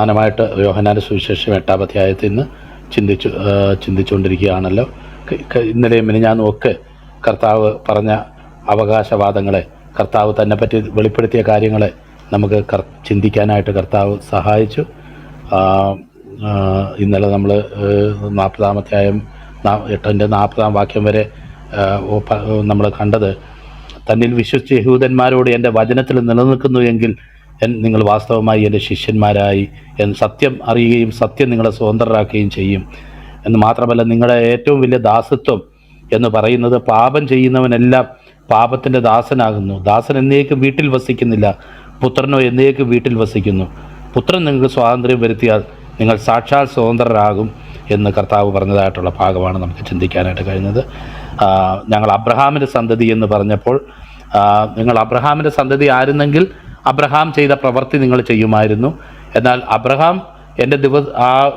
തുടർമാനമായിട്ട് യോഹനാന്റെ സുവിശേഷം എട്ടാം അധ്യായത്തിൽ നിന്ന് ചിന്തിച്ചു ചിന്തിച്ചുകൊണ്ടിരിക്കുകയാണല്ലോ. ഇന്നലെയും മിനിഞ്ഞാന്നും ഒക്കെ കർത്താവ് പറഞ്ഞ അവകാശവാദങ്ങളെ കർത്താവ് തന്നെ പറ്റി വെളിപ്പെടുത്തിയ കാര്യങ്ങളെ നമുക്ക് കർ ചിന്തിക്കാനായിട്ട് കർത്താവ് സഹായിച്ചു. ഇന്നലെ നമ്മൾ നാൽപ്പതാമധ്യായം എട്ടിന്റെ നാൽപ്പതാം വാക്യം വരെ നമ്മൾ കണ്ടത് തന്നിൽ വിശ്വസിച്ച് യഹൂദന്മാരോട് എന്റെ വചനത്തിൽ നിലനിൽക്കുന്നു എങ്കിൽ നിങ്ങൾ വാസ്തവമായി എന്റെ ശിഷ്യന്മാരായി എന്ന് സത്യം അറിയുകയും സത്യം നിങ്ങളെ സ്വതന്ത്രരാക്കുകയും ചെയ്യും. എന്ന് മാത്രമല്ല നിങ്ങളുടെ ഏറ്റവും വലിയ ദാസത്വം എന്ന് പറയുന്നത് പാപം ചെയ്യുന്നവനെല്ലാം പാപത്തിന്റെ ദാസനാകുന്നു. ദാസൻ എന്നേക്കും വീട്ടിൽ വസിക്കുന്നില്ല. പുത്രനോ എന്നേക്കും വീട്ടിൽ വസിക്കുന്നു. പുത്രൻ നിങ്ങൾക്ക് സ്വാതന്ത്ര്യം വരുത്തിയാൽ നിങ്ങൾ സാക്ഷാൽ സ്വതന്ത്രരാകും എന്ന് കർത്താവ് പറഞ്ഞതായിട്ടുള്ള ഭാഗമാണ് നമുക്ക് ചിന്തിക്കാനായിട്ട് കഴിഞ്ഞത്. ഞങ്ങൾ അബ്രഹാമിന്റെ സന്തതി എന്ന് പറഞ്ഞപ്പോൾ നിങ്ങൾ അബ്രഹാമിന്റെ സന്തതി ആയിരുന്നെങ്കിൽ അബ്രഹാം ചെയ്ത പ്രവൃത്തി നിങ്ങൾ ചെയ്യുമായിരുന്നു. എന്നാൽ അബ്രഹാം എന്റെ ദിവസ ആ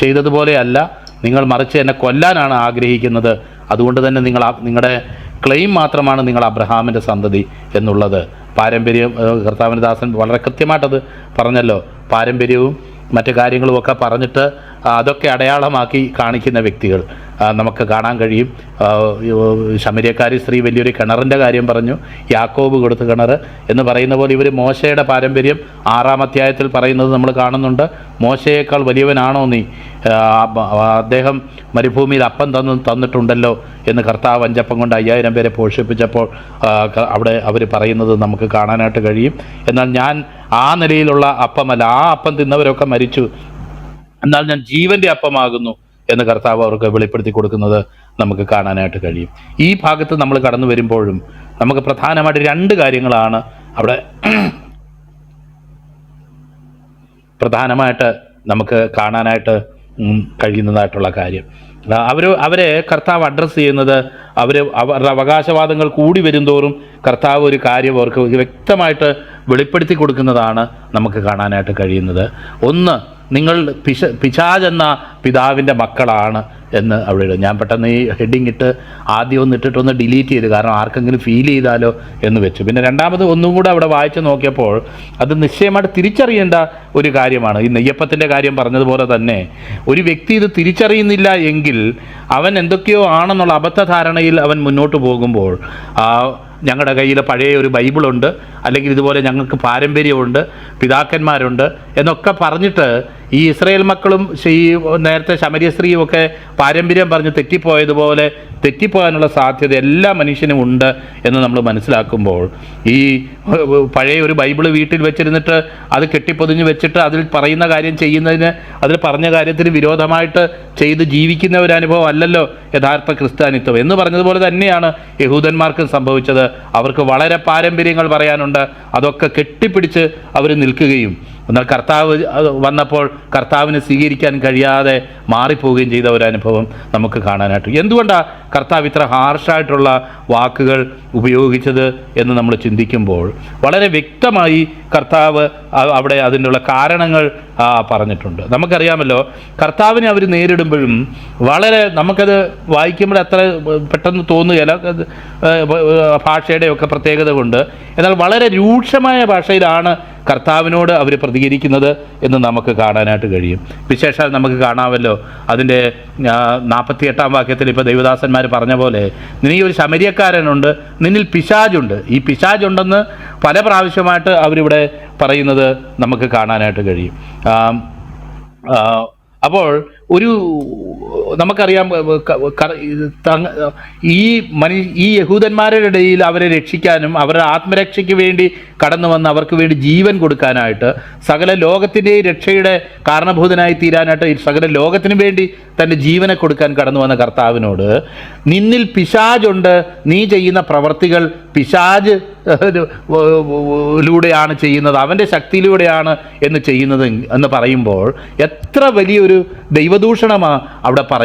ചെയ്തതുപോലെയല്ല നിങ്ങൾ മറിച്ച് എന്നെ കൊല്ലാനാണ് ആഗ്രഹിക്കുന്നത്. അതുകൊണ്ട് തന്നെ നിങ്ങൾ നിങ്ങളുടെ ക്ലെയിം മാത്രമാണ് നിങ്ങൾ അബ്രഹാമിന്റെ സന്തതി എന്നുള്ളത്. പാരമ്പര്യം കർത്താവിന്റെ ദാസൻ വളരെ കൃത്യമായിട്ടത് പറഞ്ഞല്ലോ. പാരമ്പര്യവും മറ്റു കാര്യങ്ങളുമൊക്കെ പറഞ്ഞിട്ട് അതൊക്കെ അടയാളമാക്കി കാണിക്കുന്ന വ്യക്തികൾ. നമുക്ക് കാണാൻ കഴിയും. ശമരിയക്കാരി സ്ത്രീ വലിയൊരു കിണറിന്റെ കാര്യം പറഞ്ഞു. യാക്കോബ് കൊടുത്ത കിണർ എന്ന് പറയുന്ന പോലെ ഇവർ മോശയുടെ പാരമ്പര്യം ആറാം അധ്യായത്തിൽ പറയുന്നത് നമ്മൾ കാണുന്നുണ്ട്. മോശയേക്കാൾ വലിയവനാണോ നീ? അദ്ദേഹം മരുഭൂമിയിൽ അപ്പം തന്നു തന്നിട്ടുണ്ടല്ലോ എന്ന് കർത്താവ് അഞ്ചപ്പം കൊണ്ട് അയ്യായിരം പേരെ പോഷിപ്പിച്ചപ്പോൾ അവിടെ അവർ പറയുന്നത് നമുക്ക് കാണാനായിട്ട് കഴിയും. എന്നാൽ ഞാൻ ആ നിലയിലുള്ള അപ്പമല്ല ആ അപ്പം തിന്നവരൊക്കെ മരിച്ചു. എന്നാൽ ഞാൻ ജീവന്റെ അപ്പമാകുന്നു എന്ന് കർത്താവ് അവർക്ക് വെളിപ്പെടുത്തി കൊടുക്കുന്നത് നമുക്ക് കാണാനായിട്ട് കഴിയും. ഈ ഭാഗത്ത് നമ്മൾ കടന്നു വരുമ്പോഴും നമുക്ക് പ്രധാനമായിട്ട് രണ്ട് കാര്യങ്ങളാണ് അവിടെ പ്രധാനമായിട്ട് നമുക്ക് കാണാനായിട്ട് കഴിയുന്നതായിട്ടുള്ള കാര്യം. അവർ അവരെ കർത്താവ് അഡ്രസ്സ് ചെയ്യുന്നത് അവർ അവരുടെ അവകാശവാദങ്ങൾ കൂടി വരുംതോറും കർത്താവ് ഒരു കാര്യം അവർക്ക് വ്യക്തമായിട്ട് വെളിപ്പെടുത്തി കൊടുക്കുന്നതാണ് നമുക്ക് കാണാനായിട്ട് കഴിയുന്നത്. ഒന്ന് നിങ്ങൾ പിശ പിശാജ് എന്ന പിതാവിന്റെ മക്കളാണ് എന്ന് അവിടെ ഇടും. ഞാൻ പെട്ടെന്ന് ഈ ഹെഡിങ് ഇട്ട് ആദ്യം ഒന്ന് ഇട്ടിട്ടൊന്ന് ഡിലീറ്റ് ചെയ്ത്. കാരണം ആർക്കെങ്കിലും ഫീൽ ചെയ്താലോ എന്ന് വെച്ചു. പിന്നെ രണ്ടാമത് ഒന്നും കൂടെ അവിടെ വായിച്ചു നോക്കിയപ്പോൾ അത് നിശ്ചയമായിട്ട് തിരിച്ചറിയേണ്ട ഒരു കാര്യമാണ്. ഈ നെയ്യപ്പത്തിന്റെ കാര്യം പറഞ്ഞതുപോലെ തന്നെ ഒരു വ്യക്തി ഇത് തിരിച്ചറിയുന്നില്ല എങ്കിൽ അവൻ എന്തൊക്കെയോ ആണെന്നുള്ള അബദ്ധധാരണയിൽ അവൻ മുന്നോട്ട് പോകുമ്പോൾ ഞങ്ങളുടെ കയ്യിൽ പഴയ ഒരു ബൈബിളുണ്ട്. അല്ലെങ്കിൽ ഇതുപോലെ ഞങ്ങൾക്ക് പാരമ്പര്യമുണ്ട് പിതാക്കന്മാരുണ്ട് എന്നൊക്കെ പറഞ്ഞിട്ട് ഈ ഇസ്രയേൽ മക്കളും ഈ നേരത്തെ ശമരിയ സ്ത്രീയും ഒക്കെ പാരമ്പര്യം പറഞ്ഞ് തെറ്റിപ്പോയതുപോലെ തെറ്റിപ്പോകാനുള്ള സാധ്യത എല്ലാ മനുഷ്യനും ഉണ്ട് എന്ന് നമ്മൾ മനസ്സിലാക്കുമ്പോൾ ഈ പഴയ ഒരു ബൈബിൾ വീട്ടിൽ വെച്ചിരുന്നിട്ട് അത് കെട്ടിപ്പൊതിഞ്ഞ് വെച്ചിട്ട് അതിൽ പറയുന്ന കാര്യം ചെയ്യുന്നതിന് അതിൽ പറഞ്ഞ കാര്യത്തിന് വിരോധമായിട്ട് ചെയ്ത് ജീവിക്കുന്ന ഒരു അനുഭവം അല്ലല്ലോ യഥാർത്ഥ ക്രിസ്ത്യാനിത്വം. എന്ന് പറഞ്ഞതുപോലെ തന്നെയാണ് യഹൂദന്മാർക്കും സംഭവിച്ചത്. അവർക്ക് വളരെ പാരമ്പര്യങ്ങൾ പറയാനുണ്ട്. അതൊക്കെ കെട്ടിപ്പിടിച്ച് അവർ നിൽക്കുകയും എന്നാൽ കർത്താവ് വന്നപ്പോൾ കർത്താവിനെ സ്വീകരിക്കാൻ കഴിയാതെ മാറിപ്പോവുകയും ചെയ്ത ഒരു അനുഭവം നമുക്ക് കാണാനായിട്ട്. എന്തുകൊണ്ടാണ് കർത്താവ് ഇത്ര ഹാർഷായിട്ടുള്ള വാക്കുകൾ ഉപയോഗിച്ചത് എന്ന് നമ്മൾ ചിന്തിക്കുമ്പോൾ വളരെ വ്യക്തമായി കർത്താവ് അവിടെ അതിനുള്ള കാരണങ്ങൾ പറഞ്ഞിട്ടുണ്ട്. നമുക്കറിയാമല്ലോ കർത്താവിനെ അവർ നേരിടുമ്പോഴും വളരെ നമുക്കത് വായിക്കുമ്പോൾ അത്ര പെട്ടെന്ന് തോന്നുകയില്ല ഭാഷയുടെയൊക്കെ പ്രത്യേകത കൊണ്ട്. എന്നാൽ വളരെ രൂക്ഷമായ ഭാഷയിലാണ് കർത്താവിനോട് അവർ പ്രതികരിക്കുന്നത് എന്ന് നമുക്ക് കാണാനായിട്ട് കഴിയും. വിശേഷാൽ നമുക്ക് കാണാമല്ലോ അതിന്റെ നാൽപ്പത്തി എട്ടാം വാക്യത്തിൽ ഇപ്പോൾ ദൈവദാസന്മാർ പറഞ്ഞ പോലെ നീ ഒരു ശമരിയക്കാരനുണ്ട് നിന്നിൽ പിശാജുണ്ട് ഈ പിശാജുണ്ടെന്ന് പല പ്രാവശ്യമായിട്ട് അവരിവിടെ പറയുന്നത് നമുക്ക് കാണാനായിട്ട് കഴിയും. അപ്പോൾ ഒരു നമുക്കറിയാം ഈ മനു ഈ യഹൂദന്മാരുടെ ഇടയിൽ അവരെ രക്ഷിക്കാനും അവരുടെ ആത്മരക്ഷയ്ക്ക് വേണ്ടി കടന്നു വന്ന് അവർക്ക് വേണ്ടി ജീവൻ കൊടുക്കാനായിട്ട് സകല ലോകത്തിന്റെ രക്ഷയുടെ കാരണഭൂതനായി തീരാനായിട്ട് സകല ലോകത്തിനു വേണ്ടി തന്റെ ജീവനെ കൊടുക്കാൻ കടന്നു വന്ന കർത്താവിനോട് നിന്നിൽ പിശാജുണ്ട് നീ ചെയ്യുന്ന പ്രവർത്തികൾ പിശാജ് ിലൂടെയാണ് ചെയ്യുന്നത് അവന്റെ ശക്തിയിലൂടെയാണ് എന്ന് ചെയ്യുന്നത് എന്ന് പറയുമ്പോൾ എത്ര വലിയൊരു ദൈവദൂഷണമാണ് അവിടെ പറയുന്നത്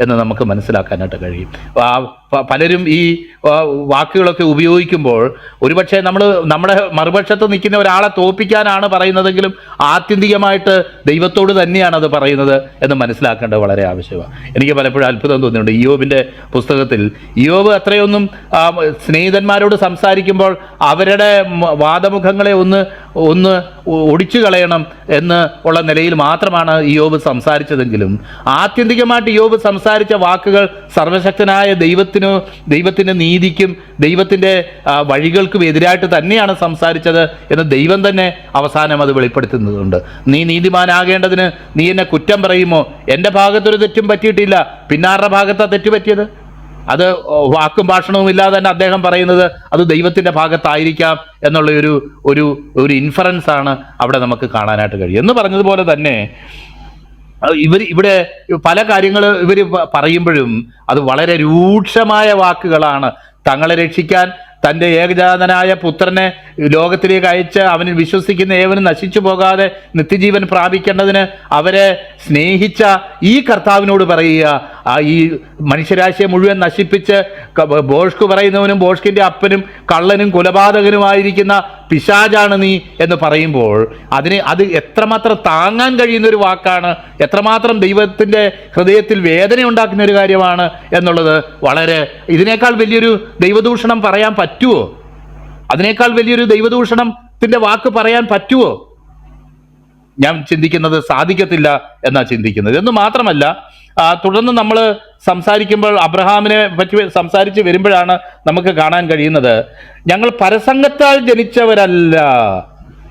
എന്ന് നമുക്ക് മനസ്സിലാക്കാനായിട്ട് കഴിയും. പലരും ഈ വാക്കുകളൊക്കെ ഉപയോഗിക്കുമ്പോൾ ഒരുപക്ഷെ നമ്മൾ നമ്മുടെ മറുപക്ഷത്ത് നിൽക്കുന്ന ഒരാളെ തോപ്പിക്കാനാണ് പറയുന്നതെങ്കിലും ആത്യന്തികമായിട്ട് ദൈവത്തോട് തന്നെയാണ് അത് പറയുന്നത് എന്ന് മനസ്സിലാക്കേണ്ടത് വളരെ ആവശ്യമാണ്. എനിക്ക് പലപ്പോഴും അത്ഭുതം തോന്നിയിട്ടുണ്ട്. ഇയോബിന്റെ പുസ്തകത്തിൽ ഇയോബ് അത്രയൊന്നും സ്നേഹിതന്മാരോട് സംസാരിക്കുമ്പോൾ അവരുടെ വാദമുഖങ്ങളെ ഒന്ന് ഒന്ന് ഒടിച്ചു കളയണം എന്ന് ഉള്ള നിലയിൽ മാത്രമാണ് യോബ് സംസാരിച്ചതെങ്കിലും ആത്യന്തികമായിട്ട് യോബ് സംസാരിച്ച വാക്കുകൾ സർവശക്തനായ ദൈവത്തിനു ദൈവത്തിന്റെ നീതിക്കും ദൈവത്തിന്റെ വഴികൾക്കും എതിരായിട്ട് തന്നെയാണ് സംസാരിച്ചത് എന്ന് ദൈവം തന്നെ അവസാനം അത് വെളിപ്പെടുത്തുന്നതുണ്ട് നീ നീതിമാനാകേണ്ടതിന് നീ എന്നെ കുറ്റം പറയുമോ? എന്റെ ഭാഗത്തൊരു തെറ്റും പറ്റിയിട്ടില്ല. പിന്നാരുടെ ഭാഗത്താ തെറ്റ് പറ്റിയത്? അത് വാക്കും ഭാഷണവും ഇല്ലാതെ തന്നെ അദ്ദേഹം പറയുന്നത് അത് ദൈവത്തിന്റെ ഭാഗത്തായിരിക്കാം എന്നുള്ള ഒരു ഒരു ഒരു ഇൻഫറൻസ് ആണ് അവിടെ നമുക്ക് കാണാനായിട്ട് കഴിയും എന്ന് പറഞ്ഞതുപോലെ തന്നെ ഇവർ ഇവിടെ പല കാര്യങ്ങൾ ഇവർ പറയുമ്പോഴും അത് വളരെ രൂക്ഷമായ വാക്കുകളാണ്. തങ്ങളെ രക്ഷിക്കാൻ തന്റെ ഏകജാതനായ പുത്രനെ ലോകത്തിലേക്ക് അയച്ച് അവനിൽ വിശ്വസിക്കുന്ന ഏവനും നശിച്ചു പോകാതെ നിത്യജീവൻ പ്രാപിക്കേണ്ടതിന് അവരെ സ്നേഹിച്ച ഈ കർത്താവിനോട് പറയുക. ആ ഈ മനുഷ്യരാശിയെ മുഴുവൻ നശിപ്പിച്ച് ബോഷ്കു പറയുന്നവനും ബോഷ്കിന്റെ അപ്പനും കള്ളനും കൊലപാതകനുമായിരിക്കുന്ന പിശാജാണ് നീ എന്ന് പറയുമ്പോൾ അതിന് അത് എത്രമാത്രം താങ്ങാൻ കഴിയുന്ന ഒരു വാക്കാണ് എത്രമാത്രം ദൈവത്തിന്റെ ഹൃദയത്തിൽ വേദന ഉണ്ടാക്കുന്ന ഒരു കാര്യമാണ് എന്നുള്ളത് വളരെ ഇതിനേക്കാൾ വലിയൊരു ദൈവദൂഷണം പറയാൻ പറ്റുമോ അതിനേക്കാൾ വലിയൊരു ദൈവദൂഷണത്തിന്റെ വാക്ക് പറയാൻ പറ്റുമോ ഞാൻ ചിന്തിക്കുന്നത് സാധിക്കത്തില്ല എന്നാ ചിന്തിക്കുന്നത്. എന്ന് മാത്രമല്ല തുടർന്ന് നമ്മൾ സംസാരിക്കുമ്പോൾ അബ്രഹാമിനെ പറ്റി സംസാരിച്ച് വരുമ്പോഴാണ് നമുക്ക് കാണാൻ കഴിയുന്നത്. ഞങ്ങൾ പരസംഗത്താൽ ജനിച്ചവരല്ല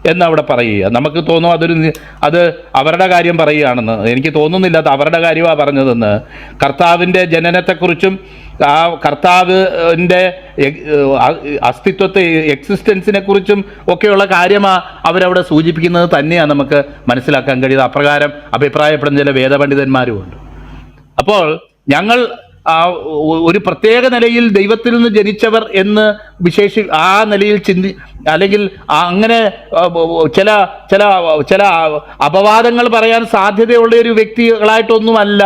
എന്ന് അവിടെ പറയുക. നമുക്ക് തോന്നും അതൊരു അത് അവരുടെ കാര്യം പറയുകയാണെന്ന്. എനിക്ക് തോന്നുന്നില്ല അത് അവരുടെ കാര്യമാണ് പറഞ്ഞതെന്ന്. കർത്താവിന്റെ ജനനത്തെക്കുറിച്ചും ആ കർത്താവിന്റെ അസ്തിത്വത്തെ എക്സിസ്റ്റൻസിനെ കുറിച്ചും ഒക്കെയുള്ള കാര്യമാണ് അവരവിടെ സൂചിപ്പിക്കുന്നത് തന്നെയാണ് നമുക്ക് മനസ്സിലാക്കാൻ കഴിയുന്നത്. അപ്രകാരം അഭിപ്രായപ്പെടുന്ന ചില വേദപണ്ഡിതന്മാരുമുണ്ട്. അപ്പോൾ ഞങ്ങൾ ഒരു പ്രത്യേക നിലയിൽ ദൈവത്തിൽ നിന്ന് ജനിച്ചവർ എന്ന് വിശേഷി ആ നിലയിൽ ചിന്തി അല്ലെങ്കിൽ അങ്ങനെ ചില ചില ചില അപവാദങ്ങൾ പറയാൻ സാധ്യതയുള്ള ഒരു വ്യക്തികളായിട്ടൊന്നുമല്ല.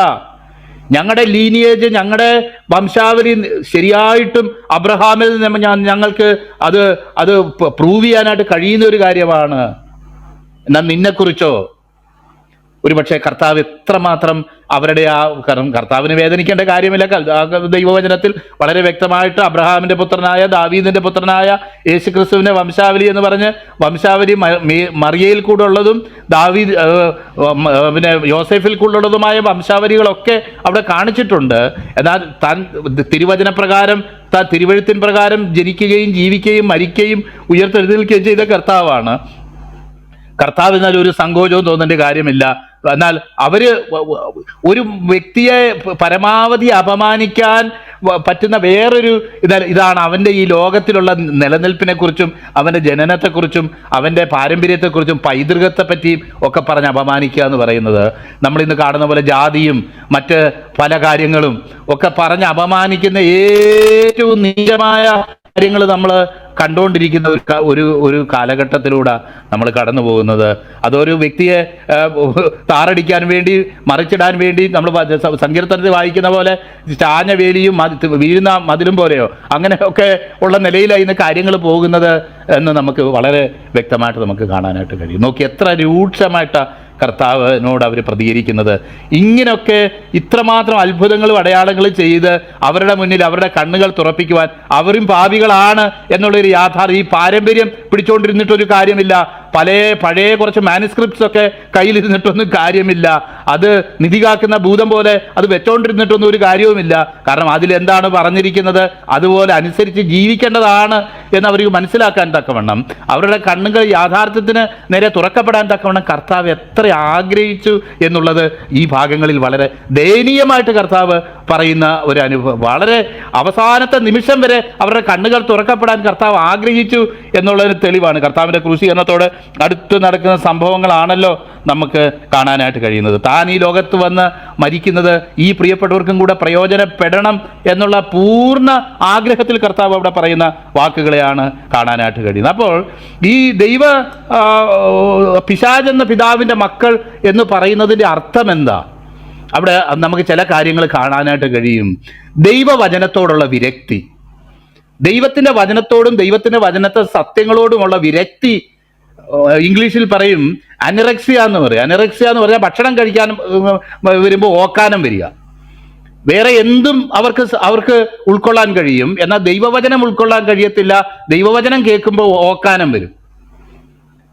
ഞങ്ങളുടെ ലീനിയേജ് ഞങ്ങളുടെ വംശാവലി ശരിയായിട്ടും അബ്രഹാമിൽ നിന്ന് ഞങ്ങൾക്ക് അത് അത് പ്രൂവ് ചെയ്യാനായിട്ട് കഴിയുന്ന ഒരു കാര്യമാണ്. എന്നാൽ നിന്നെക്കുറിച്ചോ? ഒരുപക്ഷെ കർത്താവ് എത്രമാത്രം അവരുടെ ആ കർത്താവിന് വേദനിക്കേണ്ട കാര്യമില്ല. ദൈവവചനത്തിൽ വളരെ വ്യക്തമായിട്ട് അബ്രഹാമിന്റെ പുത്രനായ ദാവീദിന്റെ പുത്രനായ യേശു ക്രിസ്തുവിന്റെ വംശാവലി എന്ന് പറഞ്ഞ് വംശാവലി മറിയയിൽ കൂടെ ഉള്ളതും ദാവീദ് പിന്നെ യോസെഫിൽ കൂടെ ഉള്ളതുമായ വംശാവലികളൊക്കെ അവിടെ കാണിച്ചിട്ടുണ്ട്. എന്നാൽ താൻ തിരുവചന പ്രകാരം താൻ തിരുവഴുത്തിൻ പ്രകാരം ജനിക്കുകയും ജീവിക്കുകയും മരിക്കുകയും ഉയർത്തെഴുന്നേൽക്കുകയും ചെയ്ത കർത്താവാണ്. കർത്താവ് എന്നാൽ ഒരു സങ്കോചവും തോന്നേണ്ട കാര്യമില്ല. എന്നാൽ അവർ ഒരു വ്യക്തിയെ പരമാവധി അപമാനിക്കാൻ പറ്റുന്ന വേറൊരു ഇത ഇതാണ് അവന്റെ ഈ ലോകത്തിലുള്ള നിലനിൽപ്പിനെക്കുറിച്ചും അവന്റെ ജനനത്തെക്കുറിച്ചും അവന്റെ പാരമ്പര്യത്തെക്കുറിച്ചും പൈതൃകത്തെ പറ്റിയും ഒക്കെ പറഞ്ഞ് അപമാനിക്കുക എന്ന് പറയുന്നത്. നമ്മൾ ഇന്ന് കാണുന്ന പോലെ ജാതിയും മറ്റ് പല കാര്യങ്ങളും ഒക്കെ പറഞ്ഞ് അപമാനിക്കുന്ന ഏറ്റവും നീചമായ കാര്യങ്ങൾ നമ്മൾ കണ്ടുകൊണ്ടിരിക്കുന്ന ഒരു ഒരു കാലഘട്ടത്തിലൂടെ നമ്മൾ കടന്നു പോകുന്നത്. അതൊരു വ്യക്തിയെ താറടിക്കാൻ വേണ്ടി മറിച്ചിടാൻ വേണ്ടി നമ്മൾ സങ്കീർത്തനത്തിൽ വായിക്കുന്ന പോലെ ചാഞ്ഞ വേലിയും വീഴുന്ന മതിലും പോലെയോ അങ്ങനെയൊക്കെ ഉള്ള നിലയിലായി ഇന്ന് കാര്യങ്ങൾ പോകുന്നത് എന്ന് നമുക്ക് വളരെ വ്യക്തമായിട്ട് നമുക്ക് കാണാനായിട്ട് കഴിയും. നോക്കി എത്ര രൂക്ഷമായിട്ട് കർത്താവിനോട് അവർ പ്രതികരിക്കുന്നത്. ഇങ്ങനെയൊക്കെ ഇത്രമാത്രം അത്ഭുതങ്ങളും അടയാളങ്ങളും ചെയ്ത് അവരുടെ മുന്നിൽ അവരുടെ കണ്ണുകൾ തുറപ്പിക്കുവാൻ അവരും പാപികളാണ് എന്നുള്ളൊരു യാഥാർത്ഥ്യം ഈ പാരമ്പര്യം പിടിച്ചുകൊണ്ടിരുന്നിട്ടൊരു കാര്യമില്ല. പല പഴയ കുറച്ച് മാനുസ്ക്രിപ്റ്റ്സ് ഒക്കെ കയ്യിലിരുന്നിട്ടൊന്നും കാര്യമില്ല. അത് നിധി കാക്കുന്ന ഭൂതം പോലെ അത് വെച്ചോണ്ടിരുന്നിട്ടൊന്നും ഒരു കാര്യവുമില്ല. കാരണം അതിലെന്താണ് പറഞ്ഞിരിക്കുന്നത്? അതുപോലെ അനുസരിച്ച് ജീവിക്കേണ്ടതാണ് എന്ന് അവർക്ക് മനസ്സിലാക്കാൻ തക്കവണ്ണം. അവരുടെ കണ്ണുകൾ യാഥാർത്ഥ്യത്തിന് നേരെ തുറക്കപ്പെടാൻ തക്കവണ്ണം കർത്താവ് എത്ര ആഗ്രഹിച്ചു എന്നുള്ളത് ഈ ഭാഗങ്ങളിൽ വളരെ ദയനീയമായിട്ട് കർത്താവ് പറയുന്ന ഒരു അനുഭവം. വളരെ അവസാനത്തെ നിമിഷം വരെ അവരുടെ കണ്ണുകൾ തുറക്കപ്പെടാൻ കർത്താവ് ആഗ്രഹിച്ചു എന്നുള്ളതിന് തെളിവാണ്. കർത്താവിന്റെ എന്നതോട് അടുത്ത് നടക്കുന്ന സംഭവങ്ങളാണല്ലോ നമുക്ക് കാണാനായിട്ട് കഴിയുന്നത്. താൻ ഈ ലോകത്ത് വന്ന് മരിക്കുന്നത് ഈ പ്രിയപ്പെട്ടവർക്കും കൂടെ പ്രയോജനപ്പെടണം എന്നുള്ള പൂർണ ആഗ്രഹത്തിൽ കർത്താവ് അവിടെ പറയുന്ന വാക്കുകളെയാണ് കാണാനായിട്ട് കഴിയുന്നത്. അപ്പോൾ ഈ ദൈവ പിശാജ് എന്ന പിതാവിന്റെ മക്കൾ എന്ന് പറയുന്നതിന്റെ അർത്ഥം എന്താ? അവിടെ നമുക്ക് ചില കാര്യങ്ങൾ കാണാനായിട്ട് കഴിയും. ദൈവവചനത്തോടുള്ള വിരക്തി. ദൈവത്തിന്റെ വചനത്തോടും ദൈവത്തിന്റെ വചനത്തെ സത്യങ്ങളോടുമുള്ള വിരക്തി ഇംഗ്ലീഷിൽ പറയും അനറക്സിയ എന്ന് പറയും. അനറക്സിയ എന്ന് പറഞ്ഞാൽ ഭക്ഷണം കഴിക്കാൻ വരുമ്പോൾ ഓക്കാനം വരിക. വേറെ എന്തും അവർക്ക് അവർക്ക് ഉൾക്കൊള്ളാൻ കഴിയും. എന്നാൽ ദൈവവചനം ഉൾക്കൊള്ളാൻ കഴിയത്തില്ല. ദൈവവചനം കേൾക്കുമ്പോൾ ഓക്കാനം വരും.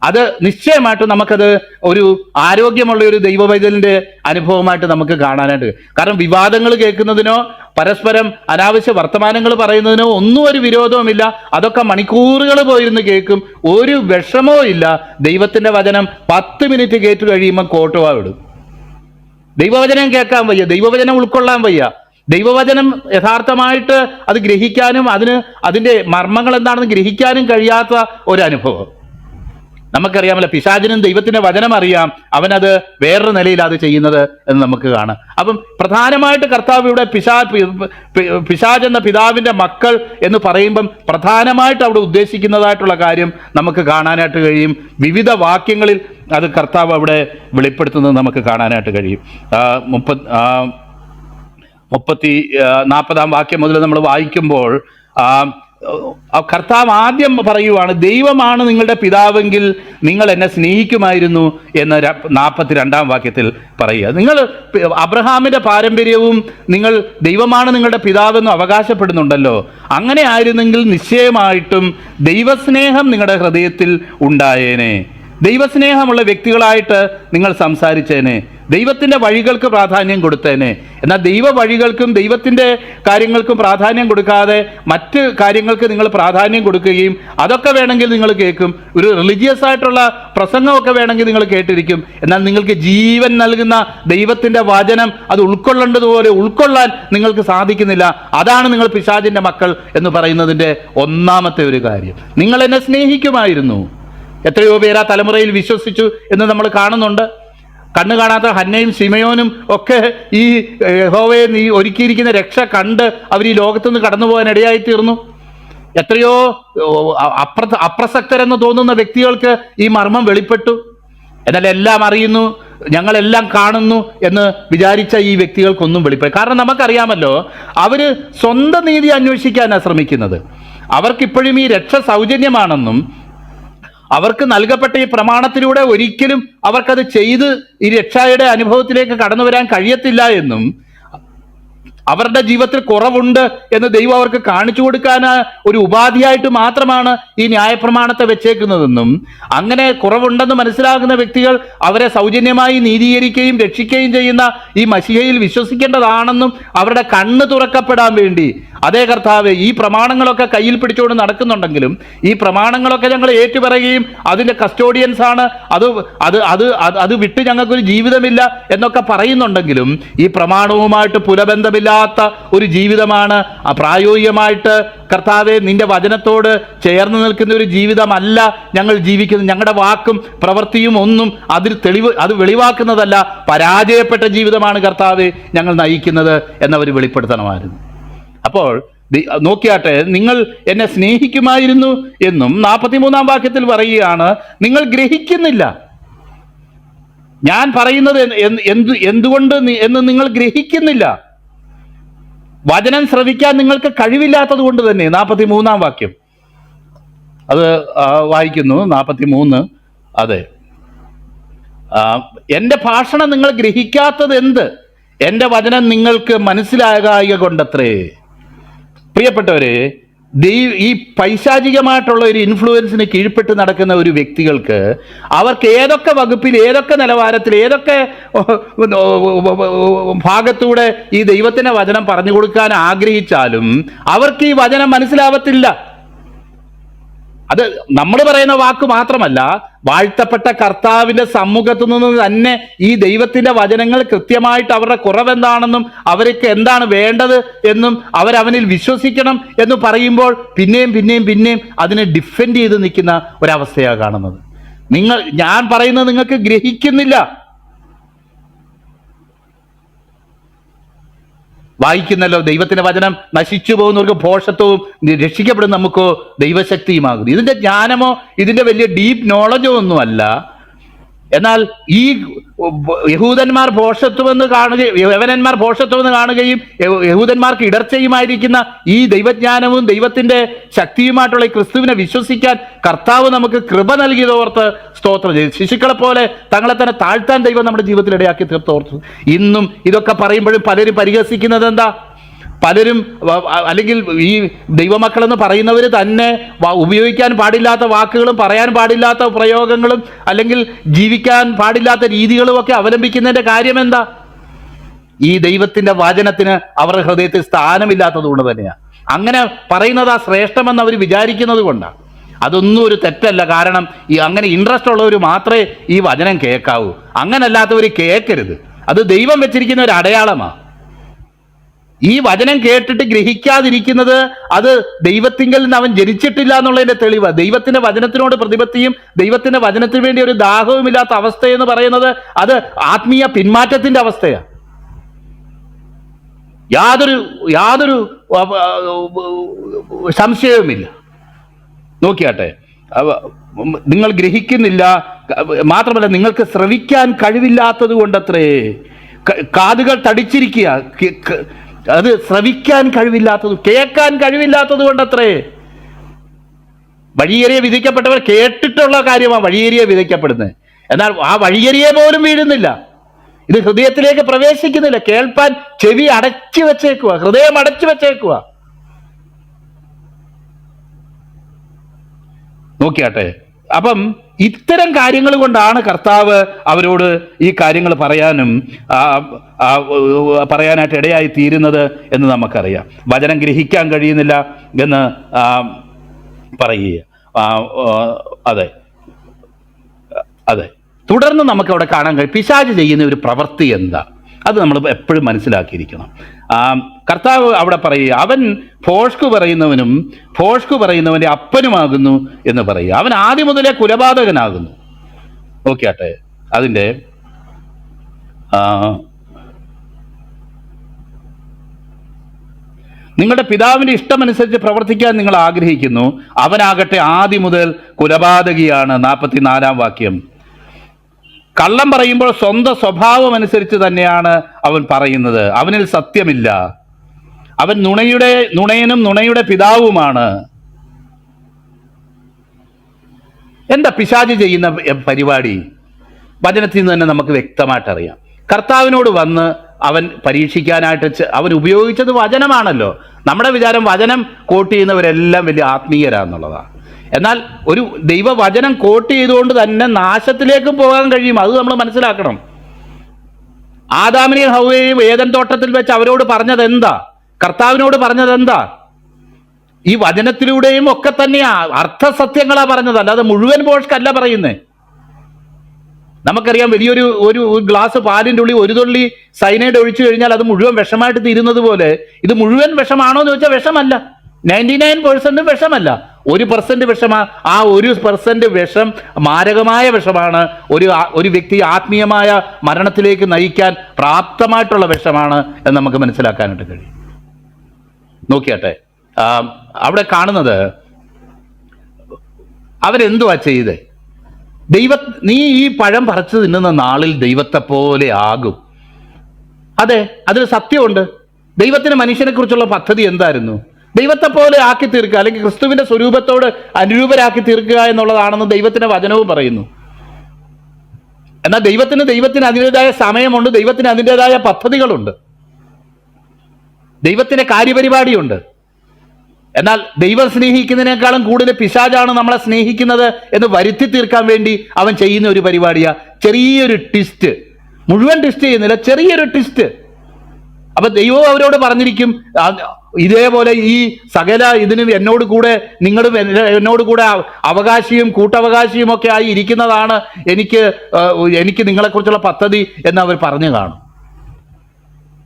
അത് നിശ്ചയമായിട്ടും നമുക്കത് ഒരു ആരോഗ്യമുള്ള ഒരു ദൈവവൈദ്യലിന്റെ അനുഭവമായിട്ട് നമുക്ക് കാണാനായിട്ട് കാരണം വിവാദങ്ങൾ കേൾക്കുന്നതിനോ പരസ്പരം അനാവശ്യ വർത്തമാനങ്ങൾ പറയുന്നതിനോ ഒന്നും ഒരു വിരോധവുമില്ല. അതൊക്കെ മണിക്കൂറുകൾ പോയിരുന്ന് കേൾക്കും. ഒരു വിഷമവും ഇല്ല. ദൈവത്തിന്റെ വചനം പത്ത് മിനിറ്റ് കേട്ട് കഴിയുമ്പോൾ കോട്ടുവാ വിടും. ദൈവവചനം കേൾക്കാൻ വയ്യ. ദൈവവചനം ഉൾക്കൊള്ളാൻ വയ്യ. ദൈവവചനം യഥാർത്ഥമായിട്ട് അത് ഗ്രഹിക്കാനും അതിന് അതിന്റെ മർമ്മങ്ങൾ എന്താണെന്ന് ഗ്രഹിക്കാനും കഴിയാത്ത ഒരു അനുഭവം. നമുക്കറിയാമല്ലോ പിശാചിനും ദൈവത്തിന്റെ വചനം അറിയാം. അവനത് വേറൊരു നിലയിൽ അത് ചെയ്യുന്നത് എന്ന് നമുക്ക് കാണാം. അപ്പം പ്രധാനമായിട്ട് കർത്താവ് ഇവിടെ പിശാ പി- പി- എന്ന പിതാവിന്റെ മക്കൾ എന്ന് പറയുമ്പം പ്രധാനമായിട്ട് അവിടെ ഉദ്ദേശിക്കുന്നതായിട്ടുള്ള കാര്യം നമുക്ക് കാണാനായിട്ട് കഴിയും. വിവിധ വാക്യങ്ങളിൽ അത് കർത്താവ് അവിടെ വെളിപ്പെടുത്തുന്നത് നമുക്ക് കാണാനായിട്ട് കഴിയും. മുപ്പത് മുപ്പത്തി നാൽപ്പതാം വാക്യം മുതൽ നമ്മൾ വായിക്കുമ്പോൾ കർത്താവ് ആദ്യം പറയുവാണ് ദൈവമാണ് നിങ്ങളുടെ പിതാവെങ്കിൽ നിങ്ങൾ എന്നെ സ്നേഹിക്കുമായിരുന്നു എന്ന് നാൽപ്പത്തി രണ്ടാം വാക്യത്തിൽ പറയുക. നിങ്ങൾ അബ്രഹാമിന്റെ പാരമ്പര്യവും നിങ്ങൾ ദൈവമാണ് നിങ്ങളുടെ പിതാവെന്ന് അവകാശപ്പെടുന്നുണ്ടല്ലോ. അങ്ങനെ ആയിരുന്നെങ്കിൽ നിശ്ചയമായിട്ടും ദൈവസ്നേഹം നിങ്ങളുടെ ഹൃദയത്തിൽ ഉണ്ടായേനെ. ദൈവസ്നേഹമുള്ള വ്യക്തികളായിട്ട് നിങ്ങൾ സംസാരിച്ചേനെ. ദൈവത്തിന്റെ വഴികൾക്ക് പ്രാധാന്യം കൊടുത്തേനെ. എന്നാൽ ദൈവ വഴികൾക്കും ദൈവത്തിന്റെ കാര്യങ്ങൾക്കും പ്രാധാന്യം കൊടുക്കാതെ മറ്റ് കാര്യങ്ങൾക്ക് നിങ്ങൾ പ്രാധാന്യം കൊടുക്കുകയും അതൊക്കെ വേണമെങ്കിൽ നിങ്ങൾ കേൾക്കും. ഒരു റിലീജിയസ് ആയിട്ടുള്ള പ്രസംഗമൊക്കെ വേണമെങ്കിൽ നിങ്ങൾ കേട്ടിരിക്കും. എന്നാൽ നിങ്ങൾക്ക് ജീവൻ നൽകുന്ന ദൈവത്തിന്റെ വചനം അത് ഉൾക്കൊള്ളേണ്ടതുപോലെ ഉൾക്കൊള്ളാൻ നിങ്ങൾക്ക് സാധിക്കുന്നില്ല. അതാണ് നിങ്ങൾ പിശാചിന്റെ മക്കൾ എന്ന് പറയുന്നതിന്റെ ഒന്നാമത്തെ ഒരു കാര്യം. നിങ്ങൾ എന്നെ സ്നേഹിക്കുമായിരുന്നു. എത്രയോ പേര് ആ തലമുറയിൽ വിശ്വസിച്ചു എന്ന് നമ്മൾ കാണുന്നുണ്ട്. കണ്ണു കാണാത്ത ഹന്നയും സിമയോനും ഒക്കെ ഈ ഹോവയെ നീ ഒരുക്കിയിരിക്കുന്ന രക്ഷ കണ്ട് അവർ ഈ ലോകത്തുനിന്ന് കടന്നു പോകാൻ ഇടയായി തീർന്നു എത്രയോ അപ്ര അപ്രസക്തരെന്ന് തോന്നുന്ന വ്യക്തികൾക്ക് ഈ മർമ്മം വെളിപ്പെട്ടു. എന്നാൽ എല്ലാം അറിയുന്നു ഞങ്ങളെല്ലാം കാണുന്നു എന്ന് വിചാരിച്ച ഈ വ്യക്തികൾക്കൊന്നും വെളിപ്പെടും കാരണം നമുക്കറിയാമല്ലോ അവർ സ്വന്തം നീതി അന്വേഷിക്കാനാണ് ശ്രമിക്കുന്നത്. അവർക്കിപ്പോഴും ഈ രക്ഷ സൗജന്യമാണെന്നും അവർക്ക് നൽകപ്പെട്ട ഈ പ്രമാണത്തിലൂടെ ഒരിക്കലും അവർക്കത് ചെയ്ത് ഈ രക്ഷയുടെ അനുഭവത്തിലേക്ക് കടന്നു വരാൻ കഴിയത്തില്ല എന്നും അവരുടെ ജീവിതത്തിൽ കുറവുണ്ട് എന്ന് ദൈവം അവർക്ക് കാണിച്ചു കൊടുക്കാൻ ഒരു ഉപാധിയായിട്ട് മാത്രമാണ് ഈ ന്യായപ്രമാണത്തെ വെച്ചേക്കുന്നതെന്നും അങ്ങനെ കുറവുണ്ടെന്ന് മനസ്സിലാകുന്ന വ്യക്തികൾ അവരെ സൗജന്യമായി നീതീകരിക്കുകയും രക്ഷിക്കുകയും ചെയ്യുന്ന ഈ മഷിഹയിൽ വിശ്വസിക്കേണ്ടതാണെന്നും അവരുടെ കണ്ണ് തുറക്കപ്പെടാൻ വേണ്ടി അതേ കർത്താവ് ഈ പ്രമാണങ്ങളൊക്കെ കയ്യിൽ പിടിച്ചുകൊണ്ട് നടക്കുന്നുണ്ടെങ്കിലും ഈ പ്രമാണങ്ങളൊക്കെ ഞങ്ങൾ ഏറ്റുപറയുകയും അതിന്റെ കസ്റ്റോഡിയൻസ് ആണ് അത് അത് അത് അത് വിട്ട് ഞങ്ങൾക്കൊരു ജീവിതമില്ല എന്നൊക്കെ പറയുന്നുണ്ടെങ്കിലും ഈ പ്രമാണവുമായിട്ട് പുലബന്ധമില്ലാത്ത ഒരു ജീവിതമാണ്. പ്രായോഗികമായിട്ട് കർത്താവെ നിന്റെ വചനത്തോട് ചേർന്ന് നിൽക്കുന്ന ഒരു ജീവിതമല്ല ഞങ്ങൾ ജീവിക്കുന്നത്. ഞങ്ങളുടെ വാക്കും പ്രവൃത്തിയും ഒന്നും അതിൽ തെളിവ് അത് വെളിവാക്കുന്നതല്ല. പരാജയപ്പെട്ട ജീവിതമാണ് കർത്താവെ ഞങ്ങൾ നയിക്കുന്നത് എന്നവർ വെളിപ്പെടുത്തണമായിരുന്നു. അപ്പോൾ നോക്കിയാട്ടെ നിങ്ങൾ എന്നെ സ്നേഹിക്കുമായിരുന്നു എന്നും നാൽപ്പത്തിമൂന്നാം വാക്യത്തിൽ പറയുകയാണ് നിങ്ങൾ ഗ്രഹിക്കുന്നില്ല. ഞാൻ പറയുന്നത് എന്ത് എന്തുകൊണ്ട് എന്ന് നിങ്ങൾ ഗ്രഹിക്കുന്നില്ല. വചനം ശ്രവിക്കാൻ നിങ്ങൾക്ക് കഴിവില്ലാത്തത് കൊണ്ട് തന്നെ നാൽപ്പത്തി മൂന്നാം വാക്യം. അത് വായിക്കുന്നു നാൽപ്പത്തി മൂന്ന് അതെ എന്റെ ഭാഷണം നിങ്ങൾ ഗ്രഹിക്കാത്തത് എന്ത്? എന്റെ വചനം നിങ്ങൾക്ക് മനസ്സിലാകായ കൊണ്ടത്രേ. പ്രിയപ്പെട്ടവരെ ദൈവ ഈ പൈശാചികമായിട്ടുള്ള ഒരു ഇൻഫ്ലുവൻസിന് കീഴ്പ്പെട്ട് നടക്കുന്ന ഒരു വ്യക്തികൾക്ക് അവർക്ക് ഏതൊക്കെ വകുപ്പിൽ ഏതൊക്കെ നിലവാരത്തിൽ ഏതൊക്കെ ഭാഗത്തൂടെ ഈ ദൈവത്തിന്റെ വചനം പറഞ്ഞു കൊടുക്കാൻ ആഗ്രഹിച്ചാലും അവർക്ക് ഈ വചനം മനസ്സിലാവത്തില്ല. അത് നമ്മൾ പറയുന്ന വാക്ക് മാത്രമല്ല വാഴ്ത്തപ്പെട്ട കർത്താവിന്റെ സമ്മുഖത്തു നിന്ന് തന്നെ ഈ ദൈവത്തിന്റെ വചനങ്ങൾ കൃത്യമായിട്ട് അവരുടെ കുറവെന്താണെന്നും അവർക്ക് എന്താണ് വേണ്ടത് എന്നും അവരവനിൽ വിശ്വസിക്കണം എന്ന് പറയുമ്പോൾ പിന്നെയും പിന്നെയും പിന്നെയും അതിനെ ഡിഫെൻഡ് ചെയ്ത് നിൽക്കുന്ന ഒരവസ്ഥയാണ് കാണുന്നത്. നിങ്ങൾ ഞാൻ പറയുന്നത് നിങ്ങൾക്ക് ഗ്രഹിക്കുന്നില്ല. വായിക്കുന്നല്ലോ ദൈവത്തിന്റെ വചനം നശിച്ചു പോകുന്നവർക്ക് ഭോഷത്വവും രക്ഷിക്കപ്പെടുന്ന നമുക്കോ ദൈവശക്തിയുമാകുന്നു. ഇതിന്റെ ജ്ഞാനമോ ഇതിന്റെ വലിയ ഡീപ്പ് നോളജോ ഒന്നുമല്ല. എന്നാൽ ഈ യഹൂദന്മാർ ഭോഷത്വമെന്ന് കാണുകയും യവനന്മാർ ഭോഷത്വമെന്ന് കാണുകയും യഹൂ- യഹൂദന്മാർക്ക് ഇടർച്ചയുമായിരിക്കുന്ന ഈ ദൈവജ്ഞാനവും ദൈവത്തിന്റെ ശക്തിയുമായിട്ടുള്ള ക്രിസ്തുവിനെ വിശ്വസിക്കാൻ കർത്താവ് നമുക്ക് കൃപ നൽകിയതോർത്ത് സ്തോത്രം ചെയ്തു. ശിശുക്കളെ പോലെ തങ്ങളെ തന്നെ താഴ്ത്താൻ ദൈവം നമ്മുടെ ജീവിതത്തിൽ ഇടയാക്കി തീർത്തോർത്തു. ഇന്നും ഇതൊക്കെ പറയുമ്പോഴും പലരും പരിഹസിക്കുന്നത് എന്താ പലരും അല്ലെങ്കിൽ ഈ ദൈവമക്കളെന്ന് പറയുന്നവർ തന്നെ ഉപയോഗിക്കാൻ പാടില്ലാത്ത വാക്കുകളും പറയാൻ പാടില്ലാത്ത പ്രയോഗങ്ങളും അല്ലെങ്കിൽ ജീവിക്കാൻ പാടില്ലാത്ത രീതികളും ഒക്കെ അവലംബിക്കുന്നതിന്റെ കാര്യം എന്താ ഈ ദൈവത്തിന്റെ വാചനത്തിന് അവരുടെ ഹൃദയത്തിൽ സ്ഥാനമില്ലാത്തത് കൊണ്ട് തന്നെയാണ് അങ്ങനെ പറയുന്നത് ആ ശ്രേഷ്ഠമെന്ന് അവർ വിചാരിക്കുന്നത് കൊണ്ടാണ് അതൊന്നും ഒരു തെറ്റല്ല. കാരണം ഈ അങ്ങനെ ഇൻട്രസ്റ്റ് ഉള്ളവർ മാത്രമേ ഈ വചനം കേൾക്കാവൂ. അങ്ങനല്ലാത്തവർ കേൾക്കരുത്. അത് ദൈവം വെച്ചിരിക്കുന്ന ഒരു അടയാളമാണ് ഈ വചനം കേട്ടിട്ട് ഗ്രഹിക്കാതിരിക്കുന്നത് അത് ദൈവത്തിങ്കിൽ നിന്ന് അവൻ ജനിച്ചിട്ടില്ല എന്നുള്ളതിന്റെ തെളിവ്. ദൈവത്തിന്റെ വചനത്തിനോട് പ്രതിപത്തിയും ദൈവത്തിന്റെ വചനത്തിന് വേണ്ടി ഒരു ദാഹവുമില്ലാത്ത അവസ്ഥ എന്ന് പറയുന്നത് അത് ആത്മീയ പിന്മാറ്റത്തിന്റെ അവസ്ഥയാണ് യാതൊരു യാതൊരു സംശയവുമില്ല. നോക്കിയാട്ടെ നിങ്ങൾ ഗ്രഹിക്കുന്നില്ല മാത്രമല്ല നിങ്ങൾക്ക് ശ്രവിക്കാൻ കഴിവില്ലാത്തത് കൊണ്ടത്രേ. കാതുകൾ തടിച്ചിരിക്കുക അത് ശ്രവിക്കാൻ കഴിവില്ലാത്തത് കേൾക്കാൻ കഴിവില്ലാത്തത് കൊണ്ടത്രേ. വഴിയേറിയ വിധിക്കപ്പെട്ടവർ കേട്ടിട്ടുള്ള കാര്യമാണ് വഴിയേറിയ വിധിക്കപ്പെടുന്നത്. എന്നാൽ ആ വഴിയേറിയ പോലും വീഴുന്നില്ല. ഇത് ഹൃദയത്തിലേക്ക് പ്രവേശിക്കുന്നില്ല. കേൾപ്പാൻ ചെവി അടച്ചു വെച്ചേക്കുക ഹൃദയം അടച്ചു വെച്ചേക്കുക നോക്കിയാട്ടെ. അപ്പം ഇത്തരം കാര്യങ്ങൾ കൊണ്ടാണ് കർത്താവ് അവരോട് ഈ കാര്യങ്ങൾ പറയാനും പറയാനായിട്ട് ഇടയായി തീരുന്നത് എന്ന് നമുക്കറിയാം. വചനം ഗ്രഹിക്കാൻ കഴിയുന്നില്ല എന്ന് പറയുക. അതെ. അതെ. തുടർന്ന് നമുക്ക് അവിടെ കാണാൻ കഴിയും പിശാജ് ചെയ്യുന്ന ഒരു പ്രവൃത്തി എന്താ? അത് നമ്മൾ എപ്പോഴും മനസ്സിലാക്കിയിരിക്കണം. കർത്താവ് അവിടെ പറയുക അവൻ ഫോഷ്കു പറയുന്നവനും ഫോഷ്കു പറയുന്നവന്റെ അപ്പനുമാകുന്നു എന്ന് പറയുക. അവൻ ആദ്യം മുതലേ കുലപാതകനാകുന്നു. നോക്കിയാട്ടെ അതിന്റെ നിങ്ങളുടെ പിതാവിന്റെ ഇഷ്ടമനുസരിച്ച് പ്രവർത്തിക്കാൻ നിങ്ങൾ ആഗ്രഹിക്കുന്നു. അവനാകട്ടെ ആദ്യം മുതൽ കുലപാതകിയാണ്. നാൽപ്പത്തിനാലാം വാക്യം. കള്ളം പറയുമ്പോൾ സ്വന്തം സ്വഭാവം അനുസരിച്ച് തന്നെയാണ് അവൻ പറയുന്നത്. അവനിൽ സത്യമില്ല. അവൻ നുണയുടെ നുണയനും നുണയുടെ പിതാവുമാണ്. എന്താ പിശാചി ചെയ്യുന്ന പരിപാടി? വചനത്തിൽ നിന്ന് തന്നെ നമുക്ക് വ്യക്തമായിട്ടറിയാം. കർത്താവിനോട് വന്ന് അവൻ പരീക്ഷിക്കാനായിട്ട് അവൻ ഉപയോഗിച്ചത് വചനമാണല്ലോ. നമ്മുടെ വിചാരം വചനം കോട്ട് ചെയ്യുന്നവരെല്ലാം വലിയ ആത്മീയരാന്നുള്ളതാണ് എന്നാൽ ഒരു ദൈവവചനം കോട്ട് ചെയ്തുകൊണ്ട് തന്നെ നാശത്തിലേക്ക് പോകാൻ കഴിയും. അത് നമ്മൾ മനസ്സിലാക്കണം. ആദാമിനെയും ഹൗവയെയും ഏതൻ തോട്ടത്തിൽ വെച്ച് അവരോട് പറഞ്ഞത് എന്താ കർത്താവിനോട് പറഞ്ഞത് എന്താ ഈ വചനത്തിലൂടെയും ഒക്കെ തന്നെയാ അർത്ഥസത്യങ്ങളാ പറഞ്ഞത്. അല്ലാതെ മുഴുവൻ പോഷ്കല്ല പറയുന്നേ. നമുക്കറിയാം വലിയൊരു ഒരു ഗ്ലാസ് പാലിന്റെ ഉള്ളിൽ ഒരു തുള്ളി സൈനൈഡ് ഒഴിച്ചു കഴിഞ്ഞാൽ അത് മുഴുവൻ വിഷമായിട്ട് തീരുന്നത് പോലെ ഇത് മുഴുവൻ വിഷമാണോ എന്ന് ചോദിച്ചാൽ വിഷമല്ല. നയന്റി നയൻ പെർസെന്റ് വിഷമല്ല. ഒരു പെർസെന്റ് വിഷമാ ആ ഒരു പെർസെന്റ് വിഷം മാരകമായ വിഷമാണ്. ഒരു ഒരു വ്യക്തി ആത്മീയമായ മരണത്തിലേക്ക് നയിക്കാൻ പ്രാപ്തമായിട്ടുള്ള വിഷമാണ് എന്ന് നമുക്ക് മനസ്സിലാക്കാനായിട്ട് കഴിയും. നോക്കിയാട്ടെ അവിടെ കാണുന്നത് അവരെന്തുവാ ചെയ്തേ? ദൈവ നീ ഈ പഴം പറിച്ചു തിന്നുന്ന നാളിൽ ദൈവത്തെ പോലെ ആകും. അതെ അതിന് സത്യമുണ്ട്. ദൈവത്തിന് മനുഷ്യനെ കുറിച്ചുള്ള പദ്ധതി എന്തായിരുന്നു? ദൈവത്തെ പോലെ ആക്കി തീർക്കുക അല്ലെങ്കിൽ ക്രിസ്തുവിന്റെ സ്വരൂപത്തോട് അനുരൂപരാക്കി തീർക്കുക എന്നുള്ളതാണെന്ന് ദൈവത്തിന്റെ വചനവും പറയുന്നു. എന്നാൽ ദൈവത്തിന് ദൈവത്തിന് അതിന്റെതായ സമയമുണ്ട് ദൈവത്തിന് അതിന്റെതായ പദ്ധതികളുണ്ട്. ദൈവത്തിന്റെ കാര്യപരിപാടിയുണ്ട്. എന്നാൽ ദൈവം സ്നേഹിക്കുന്നതിനേക്കാളും കൂടുതൽ പിശാചാണ് നമ്മളെ സ്നേഹിക്കുന്നത് എന്ന് വരുത്തി തീർക്കാൻ വേണ്ടി അവൻ ചെയ്യുന്ന ഒരു പരിപാടിയാ. ചെറിയൊരു ട്വിസ്റ്റ് മുഴുവൻ ട്വിസ്റ്റ് ചെയ്യുന്നില്ല ചെറിയൊരു ട്വിസ്റ്റ് അപ്പൊ ദൈവം അവരോട് പറഞ്ഞിരിക്കും ഇതേപോലെ ഈ സകല ഇതിനും എന്നോട് കൂടെ നിങ്ങളും എന്നോട് കൂടെ അവകാശിയും കൂട്ടവകാശിയും ഒക്കെ ആയി ഇരിക്കുന്നതാണ് എനിക്ക് എനിക്ക് നിങ്ങളെക്കുറിച്ചുള്ള പദ്ധതി എന്ന് അവർ പറഞ്ഞു കാണും.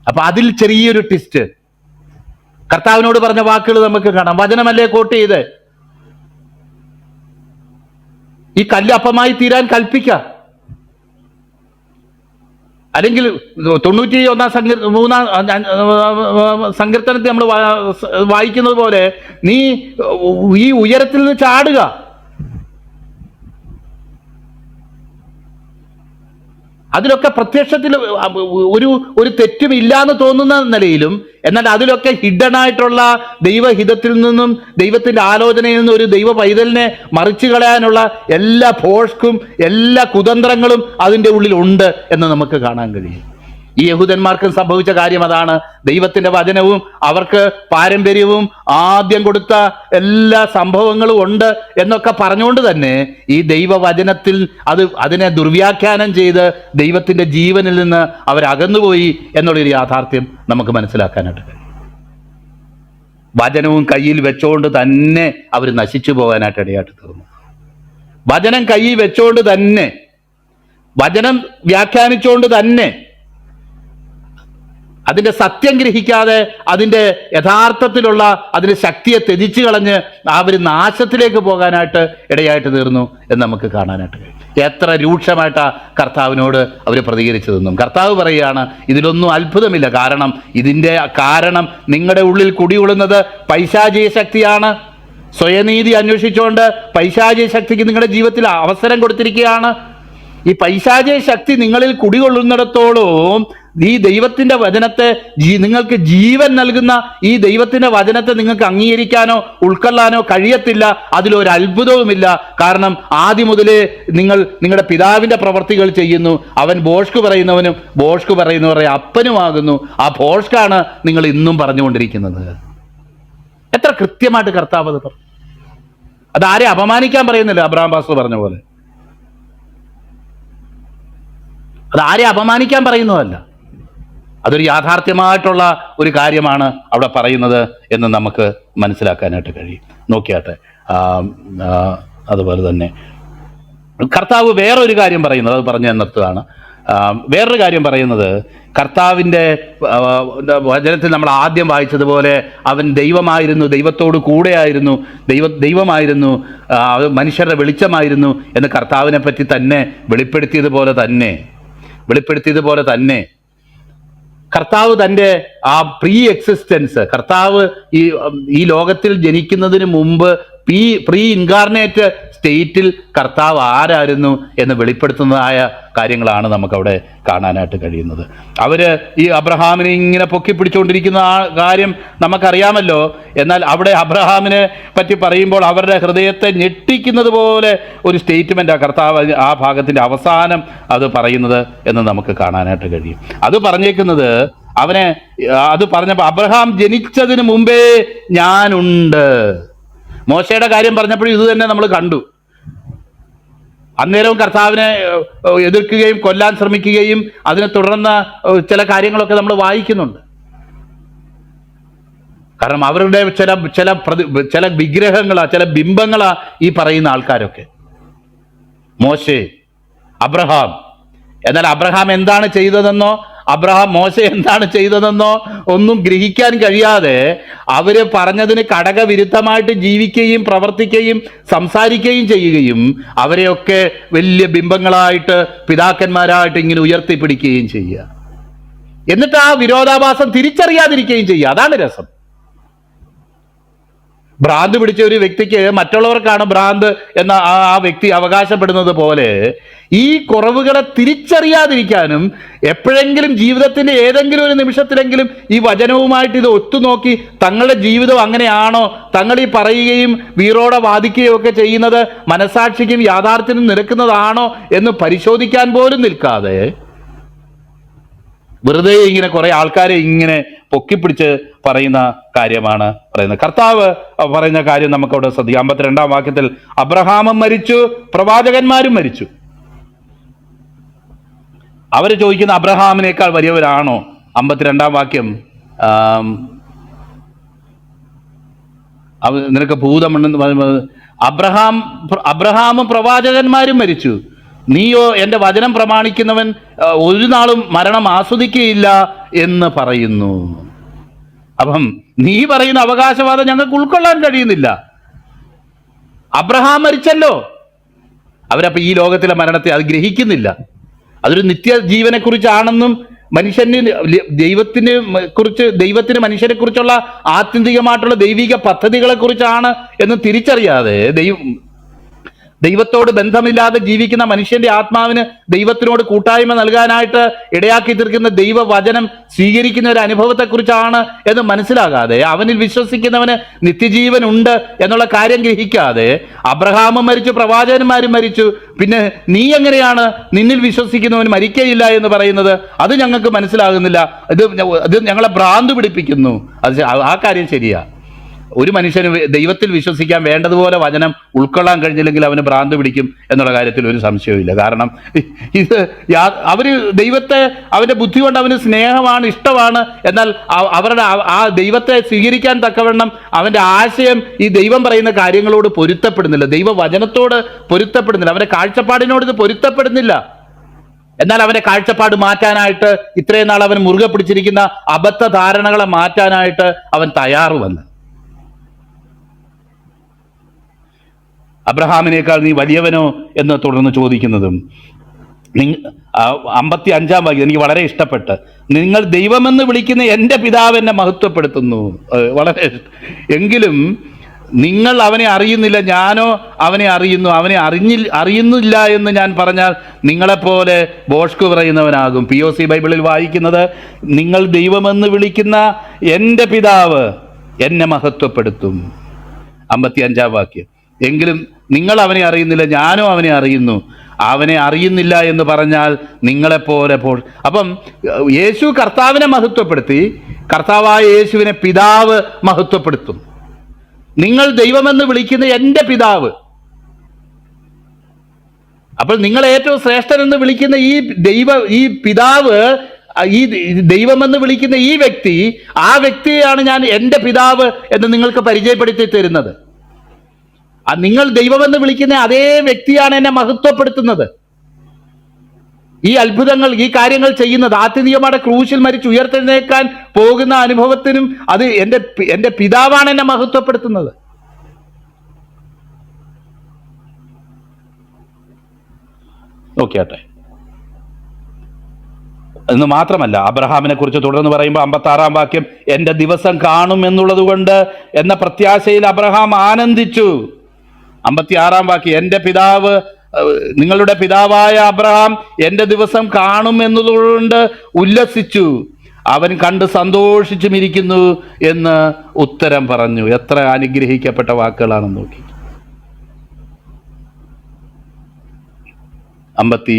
അപ്പൊ അതിൽ ചെറിയൊരു ട്വിസ്റ്റ് കർത്താവിനോട് പറഞ്ഞ വാക്കുകൾ നമുക്ക് കാണാം. വചനമല്ലേ കോട്ട് ചെയ്ത്? ഈ കല്ല് അപ്പമായി തീരാൻ കൽപ്പിക്ക. അല്ലെങ്കിൽ തൊണ്ണൂറ്റി ഒന്നാം സങ്കീർ മൂന്നാം സങ്കീർത്തനത്തിൽ നമ്മൾ വായിക്കുന്നത് പോലെ നീ ഈ ഉയരത്തിൽ നിന്ന് ചാടുക. അതിലൊക്കെ പ്രത്യക്ഷത്തിൽ ഒരു ഒരു തെറ്റും ഇല്ലാന്ന് തോന്നുന്ന നിലയിലും എന്നാൽ അതിലൊക്കെ ഹിഡൻ ആയിട്ടുള്ള ദൈവഹിതത്തിൽ നിന്നും ദൈവത്തിന്റെ ആലോചനയിൽ നിന്നും ഒരു ദൈവ പൈതലിനെ മറിച്ചു കളയാനുള്ള എല്ലാ ഫോഴ്സ്ക്കും എല്ലാ കുതന്ത്രങ്ങളും അതിന്റെ ഉള്ളിലുണ്ട് എന്ന് നമുക്ക് കാണാൻ കഴിയും. ഈ യഹൂദന്മാർക്കും സംഭവിച്ച കാര്യം അതാണ്. ദൈവത്തിന്റെ വചനവും അവർക്ക് പാരമ്പര്യവും ആദ്യം കൊടുത്ത എല്ലാ സംഭവങ്ങളും ഉണ്ട് എന്നൊക്കെ പറഞ്ഞുകൊണ്ട് തന്നെ ഈ ദൈവവചനത്തിൽ അത് അതിനെ ദുർവ്യാഖ്യാനം ചെയ്ത് ദൈവത്തിന്റെ ജീവനിൽ നിന്ന് അവരകന്നുപോയി എന്നുള്ളൊരു യാഥാർത്ഥ്യം നമുക്ക് മനസ്സിലാക്കാനായിട്ട് വചനവും കയ്യിൽ വെച്ചുകൊണ്ട് തന്നെ അവർ നശിച്ചു പോകാനായിട്ട് ഇടയായിട്ട് തീർന്നു വചനം കയ്യിൽ വെച്ചുകൊണ്ട് തന്നെ വചനം വ്യാഖ്യാനിച്ചുകൊണ്ട് തന്നെ അതിന്റെ സത്യം ഗ്രഹിക്കാതെ അതിന്റെ യഥാർത്ഥത്തിലുള്ള അതിന്റെ ശക്തിയെ ത്യജിച്ചു കളഞ്ഞ് അവർ നാശത്തിലേക്ക് പോകാനായിട്ട് ഇടയായിട്ട് തീർന്നു എന്ന് നമുക്ക് കാണാനായിട്ട് കഴിയും. എത്ര രൂക്ഷമായിട്ടാണ് കർത്താവിനോട് അവർ പ്രതികരിച്ചതെന്നും. കർത്താവ് പറയുകയാണ് ഇതിലൊന്നും അത്ഭുതമില്ല. കാരണം ഇതിന്റെ കാരണം നിങ്ങളുടെ ഉള്ളിൽ കുടികൊള്ളുന്നത് പൈശാചിക ശക്തിയാണ്. സ്വയനീതി അന്വേഷിച്ചുകൊണ്ട് പൈശാചിക ശക്തിക്ക് നിങ്ങളുടെ ജീവിതത്തിൽ അവസരം കൊടുത്തിരിക്കുകയാണ്. ഈ പൈശാചിക ശക്തി നിങ്ങളിൽ കുടികൊള്ളുന്നിടത്തോളം ഈ ദൈവത്തിന്റെ വചനത്തെ നിങ്ങൾക്ക് ജീവൻ നൽകുന്ന ഈ ദൈവത്തിന്റെ വചനത്തെ നിങ്ങൾക്ക് അംഗീകരിക്കാനോ ഉൾക്കൊള്ളാനോ കഴിയത്തില്ല. അതിലൊരു അത്ഭുതവുമില്ല. കാരണം ആദ്യം മുതലേ നിങ്ങൾ നിങ്ങളുടെ പിതാവിന്റെ പ്രവർത്തികൾ ചെയ്യുന്നു. അവൻ ബോഷ്ക്ക് പറയുന്നവനും ബോഷ്ക്ക് പറയുന്നവരെ അപ്പനുമാകുന്നു. ആ ബോഷ്കാണ് നിങ്ങൾ ഇന്നും പറഞ്ഞുകൊണ്ടിരിക്കുന്നത്. എത്ര കൃത്യമായിട്ട് കർത്താവ് അത് പറഞ്ഞു. അതാരെ അപമാനിക്കാൻ പറയുന്നില്ല അബ്രഹാം ബാസു പറഞ്ഞ പോലെ. അതാരെ അപമാനിക്കാൻ പറയുന്നതല്ല. അതൊരു യാഥാർത്ഥ്യമായിട്ടുള്ള ഒരു കാര്യമാണ് അവിടെ പറയുന്നത് എന്ന് നമുക്ക് മനസ്സിലാക്കാനായിട്ട് കഴിയും. നോക്കിയാട്ടെ. അതുപോലെ തന്നെ. കർത്താവ് വേറൊരു കാര്യം പറയുന്നത് അത് പറഞ്ഞു നിർത്തതാണ് വേറൊരു കാര്യം പറയുന്നത് കർത്താവിന്റെ വചനത്തിൽ നമ്മൾ ആദ്യം വായിച്ചതുപോലെ അവൻ ദൈവമായിരുന്നു ദൈവത്തോട് കൂടെയായിരുന്നു ദൈവ ദൈവമായിരുന്നു മനുഷ്യരുടെ വെളിച്ചമായിരുന്നു എന്ന് കർത്താവിനെ പറ്റി തന്നെ വെളിപ്പെടുത്തിയതുപോലെ തന്നെ വെളിപ്പെടുത്തിയതുപോലെ തന്നെ കർത്താവ് തന്റെ ആ പ്രീ എക്സിസ്റ്റൻസ് കർത്താവ് ഈ ഈ ലോകത്തിൽ ജനിക്കുന്നതിന് മുമ്പ് പ്രീ പ്രീ ഇൻകാർണേറ്റ് സ്റ്റേറ്റിൽ കർത്താവ് ആരായിരുന്നു എന്ന് വെളിപ്പെടുത്തുന്നതായ കാര്യങ്ങളാണ് നമുക്കവിടെ കാണാനായിട്ട് കഴിയുന്നത്. അവർ ഈ അബ്രഹാമിനെ ഇങ്ങനെ പൊക്കി പിടിച്ചുകൊണ്ടിരിക്കുന്ന ആ കാര്യം നമുക്കറിയാമല്ലോ. എന്നാൽ അവിടെ അബ്രഹാമിനെ പറ്റി പറയുമ്പോൾ അവരുടെ ഹൃദയത്തെ ഞെട്ടിക്കുന്നത് പോലെ ഒരു സ്റ്റേറ്റ്മെന്റാണ് കർത്താവ് ആ ഭാഗത്തിന്റെ അവസാനം അത് പറയുന്നത് എന്ന് നമുക്ക് കാണാനായിട്ട് കഴിയും. അത് പറഞ്ഞേക്കുന്നത് അവനെ അത് പറഞ്ഞപ്പോൾ അബ്രഹാം ജനിച്ചതിന് മുമ്പേ ഞാനുണ്ട്. മോശയുടെ കാര്യം പറഞ്ഞപ്പോഴും ഇത് തന്നെ നമ്മൾ കണ്ടു. അന്നേരവും കർത്താവിനെ എതിർക്കുകയും കൊല്ലാൻ ശ്രമിക്കുകയും അതിനെ തുടർന്ന ചില കാര്യങ്ങളൊക്കെ നമ്മൾ വായിക്കുന്നുണ്ട്. കാരണം അവരുടെ ചില ചില പ്രതി ചില വിഗ്രഹങ്ങളാ ചില ബിംബങ്ങളാ ഈ പറയുന്ന ആൾക്കാരൊക്കെ. മോശെ അബ്രഹാം എന്നാൽ അബ്രഹാം എന്താണ് ചെയ്തതെന്നോ? അബ്രഹാം മോശ എന്താണ് ചെയ്തതെന്നോ ഒന്നും ഗ്രഹിക്കാൻ കഴിയാതെ അവർ പറഞ്ഞതിന് കടകവിരുദ്ധമായിട്ട് ജീവിക്കുകയും പ്രവർത്തിക്കുകയും സംസാരിക്കുകയും ചെയ്യുകയും അവരെയൊക്കെ വലിയ ബിംബങ്ങളായിട്ട് പിതാക്കന്മാരായിട്ട് ഇങ്ങനെ ഉയർത്തിപ്പിടിക്കുകയും ചെയ്യുക. എന്നിട്ട് ആ വിരോധാഭാസം തിരിച്ചറിയാതിരിക്കുകയും ചെയ്യുക. അതാണ് രസം. ഭ്രാന്ത് പിടിച്ച ഒരു വ്യക്തിക്ക് മറ്റുള്ളവർക്കാണ് ഭ്രാന്ത് എന്ന ആ വ്യക്തി അവകാശപ്പെടുന്നത് പോലെ ഈ കുറവുകളെ തിരിച്ചറിയാതിരിക്കാനും എപ്പോഴെങ്കിലും ജീവിതത്തിന്റെ ഏതെങ്കിലും ഒരു നിമിഷത്തിലെങ്കിലും ഈ വചനവുമായിട്ട് ഇത് ഒത്തുനോക്കി തങ്ങളുടെ ജീവിതം അങ്ങനെയാണോ തങ്ങൾ ഈ പറയുകയും വീറോടെ വാദിക്കുകയും ഒക്കെ ചെയ്യുന്നത് മനസാക്ഷിക്കും യാഥാർത്ഥ്യത്തിനും നിരക്കുന്നതാണോ എന്ന് പരിശോധിക്കാൻ പോലും നിൽക്കാതെ വെറുതെ ഇങ്ങനെ കുറെ ആൾക്കാരെ ഇങ്ങനെ പൊക്കിപ്പിടിച്ച് പറയുന്ന കാര്യമാണ് പറയുന്നത്. കർത്താവ് പറയുന്ന കാര്യം നമുക്ക് അവിടെ ശ്രദ്ധിക്കാം. അമ്പത്തിരണ്ടാം വാക്യത്തിൽ അബ്രഹാമും മരിച്ചു പ്രവാചകന്മാരും മരിച്ചു. അവർ ചോദിക്കുന്ന അബ്രഹാമിനേക്കാൾ വലിയവരാണോ? അമ്പത്തിരണ്ടാം വാക്യം നിനക്ക് ഭൂതമുണ്ടെന്ന് പറയുമ്പോൾ അബ്രഹാം അബ്രഹാമും പ്രവാചകന്മാരും മരിച്ചു. നീയോ എന്റെ വചനം പ്രമാണിക്കുന്നവൻ ഒരു നാളും മരണം ആസ്വദിക്കുകയില്ല എന്ന് പറയുന്നു. അപ്പം നീ പറയുന്ന അവകാശവാദം ഞങ്ങൾക്ക് ഉൾക്കൊള്ളാൻ കഴിയുന്നില്ല. അബ്രഹാം മരിച്ചല്ലോ. അവരപ്പോൾ ഈ ലോകത്തിലെ മരണത്തെ അത് ഗ്രഹിക്കുന്നില്ല. അതൊരു നിത്യജീവനെ കുറിച്ചാണെന്നും മനുഷ്യന് ദൈവത്തിന് കുറിച്ച് ദൈവത്തിന് മനുഷ്യനെ കുറിച്ചുള്ള ആത്യന്തികമായിട്ടുള്ള ദൈവിക പദ്ധതികളെ കുറിച്ചാണ് എന്ന് തിരിച്ചറിയാതെ ദൈവം ദൈവത്തോട് ബന്ധമില്ലാതെ ജീവിക്കുന്ന മനുഷ്യന്റെ ആത്മാവിന് ദൈവത്തിനോട് കൂട്ടായ്മ നൽകാനായിട്ട് ഇടയാക്കി തീർക്കുന്ന ദൈവവചനം സ്വീകരിക്കുന്ന ഒരു അനുഭവത്തെക്കുറിച്ചാണ് എന്ന് മനസ്സിലാകാതെ അവനിൽ വിശ്വസിക്കുന്നവന് നിത്യജീവൻ ഉണ്ട് എന്നുള്ള കാര്യം ഗ്രഹിക്കാതെ അബ്രഹാമും മരിച്ചു പ്രവാചകന്മാരും മരിച്ചു പിന്നെ നീ എങ്ങനെയാണ് നിന്നിൽ വിശ്വസിക്കുന്നവൻ മരിക്കയില്ല എന്ന് പറയുന്നത്? അത് ഞങ്ങൾക്ക് മനസ്സിലാകുന്നില്ല. ഇത് ഇത് ഞങ്ങളെ ഭ്രാന്ത് പിടിപ്പിക്കുന്നു. അത് ആ കാര്യം ശരിയാ. ഒരു മനുഷ്യന് ദൈവത്തിൽ വിശ്വസിക്കാൻ വേണ്ടതുപോലെ വചനം ഉൾക്കൊള്ളാൻ കഴിഞ്ഞില്ലെങ്കിൽ അവന് ഭ്രാന്ത് പിടിക്കും എന്നുള്ള കാര്യത്തിൽ ഒരു സംശയവുമില്ല. കാരണം ഇത് അവർ ദൈവത്തെ അവന്റെ ബുദ്ധി കൊണ്ട് അവന് സ്നേഹമാണ് ഇഷ്ടമാണ്. എന്നാൽ അവരുടെ ആ- ദൈവത്തെ സ്വീകരിക്കാൻ തക്കവണ്ണം അവന്റെ ആശയം ഈ ദൈവം പറയുന്ന കാര്യങ്ങളോട് പൊരുത്തപ്പെടുന്നില്ല. ദൈവവചനത്തോട് പൊരുത്തപ്പെടുന്നില്ല. അവന്റെ കാഴ്ചപ്പാടിനോട് ഇത് പൊരുത്തപ്പെടുന്നില്ല. എന്നാൽ അവന്റെ കാഴ്ചപ്പാട് മാറ്റാനായിട്ട് ഇത്രയും നാൾ അവൻ മുറുകെ പിടിച്ചിരിക്കുന്ന അബദ്ധ ധാരണകളെ മാറ്റാനായിട്ട് അവൻ തയ്യാറുവന്ന് അബ്രഹാമിനേക്കാൾ നീ വലിയവനോ എന്ന് തുടർന്ന് ചോദിക്കുന്നതും അമ്പത്തി അഞ്ചാം വാക്യം എനിക്ക് വളരെ ഇഷ്ടപ്പെട്ട്. നിങ്ങൾ ദൈവമെന്ന് വിളിക്കുന്ന എന്റെ പിതാവ് മഹത്വപ്പെടുത്തുന്നു. വളരെ എങ്കിലും നിങ്ങൾ അവനെ അറിയുന്നില്ല ഞാനോ അവനെ അറിയുന്നു അവനെ അറിഞ്ഞി അറിയുന്നില്ല എന്ന് ഞാൻ പറഞ്ഞാൽ നിങ്ങളെപ്പോലെ ബോഷ്കു പറയുന്നവനാകും. പി ഒ സി ബൈബിളിൽ വായിക്കുന്നത് നിങ്ങൾ ദൈവമെന്ന് വിളിക്കുന്ന എന്റെ പിതാവ് എന്നെ മഹത്വപ്പെടുത്തും. അമ്പത്തി അഞ്ചാം വാക്യം. എങ്കിലും നിങ്ങൾ അവനെ അറിയുന്നില്ല ഞാനും അവനെ അറിയുന്നു. അവനെ അറിയുന്നില്ല എന്ന് പറഞ്ഞാൽ നിങ്ങളെപ്പോലെ പോ അപ്പം യേശു കർത്താവിനെ മഹത്വപ്പെടുത്തി കർത്താവായ യേശുവിനെ പിതാവ് മഹത്വപ്പെടുത്തും. നിങ്ങൾ ദൈവമെന്ന് വിളിക്കുന്ന എന്റെ പിതാവ്. അപ്പോൾ നിങ്ങൾ ഏറ്റവും ശ്രേഷ്ഠനെന്ന് വിളിക്കുന്ന ഈ ദൈവ ഈ പിതാവ് ഈ ദൈവമെന്ന് വിളിക്കുന്ന ഈ വ്യക്തി ആ വ്യക്തിയാണ് ഞാൻ എന്റെ പിതാവ് എന്ന് നിങ്ങൾക്ക് പരിചയപ്പെടുത്തി തരുന്നത്. നിങ്ങൾ ദൈവമെന്ന് വിളിക്കുന്ന അതേ വ്യക്തിയാണ് എന്നെ മഹത്വപ്പെടുത്തുന്നത്. ഈ അത്ഭുതങ്ങൾ ഈ കാര്യങ്ങൾ ചെയ്യുന്നത് ആത്യന്തികമായിട്ട് ക്രൂശിൽ മരിച്ച് ഉയർത്തെഴുന്നേക്കാൻ പോകുന്ന അനുഭവത്തിനും അത് എന്റെ എന്റെ പിതാവാണ് എന്നെ മഹത്വപ്പെടുത്തുന്നത്. ഓക്കെ ആട്ടെ എന്ന് മാത്രമല്ല അബ്രഹാമിനെ കുറിച്ച് തുടർന്ന് പറയുമ്പോൾ അമ്പത്തി ആറാം വാക്യം എന്റെ ദിവസം കാണും എന്നുള്ളത് കൊണ്ട് എന്ന പ്രത്യാശയിൽ അബ്രഹാം ആനന്ദിച്ചു. അമ്പത്തി ആറാം വാക്യം എന്റെ പിതാവ് നിങ്ങളുടെ പിതാവായ അബ്രഹാം എന്റെ ദിവസം കാണും എന്നതുകൊണ്ട് ഉല്ലസിച്ചു. അവൻ കണ്ട് സന്തോഷിച്ചും ഇരിക്കുന്നു എന്ന് ഉത്തരം പറഞ്ഞു. എത്ര അനുഗ്രഹിക്കപ്പെട്ട വാക്കുകളാണെന്ന് നോക്കി. അമ്പത്തി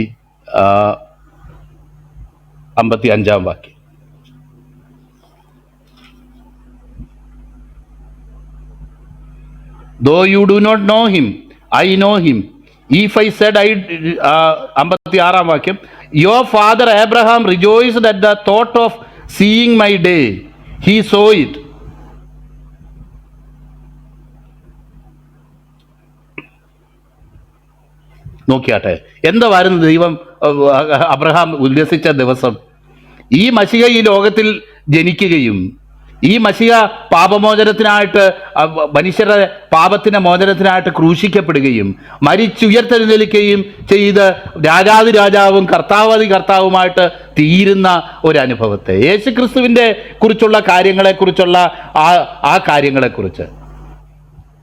അമ്പത്തി അഞ്ചാം വാക്യം. Though you do not know him i know him if i said i അമ്പത്തി ആറാം വാക്യം your father abraham rejoiced at the thought of seeing my day he saw it നോക്കിയാട്ടെ എന്തായിരുന്നു ദൈവം അബ്രഹാം ഉല്ലസിച്ച ദിവസം ഈ മഷിക ഈ ലോകത്തിൽ ജനിക്കുകയും ഈ മഷിക പാപമോചനത്തിനായിട്ട് മനുഷ്യരുടെ പാപത്തിന്റെ മോചനത്തിനായിട്ട് ക്രൂശിക്കപ്പെടുകയും മരിച്ചുയർത്തെഴുന്നേൽക്കുകയും ചെയ്ത് രാജാതി രാജാവും കർത്താവാദി കർത്താവുമായിട്ട് തീരുന്ന ഒരു അനുഭവത്തെ യേശു ക്രിസ്തുവിന്റെ കുറിച്ചുള്ള കാര്യങ്ങളെക്കുറിച്ചുള്ള ആ ആ കാര്യങ്ങളെക്കുറിച്ച്.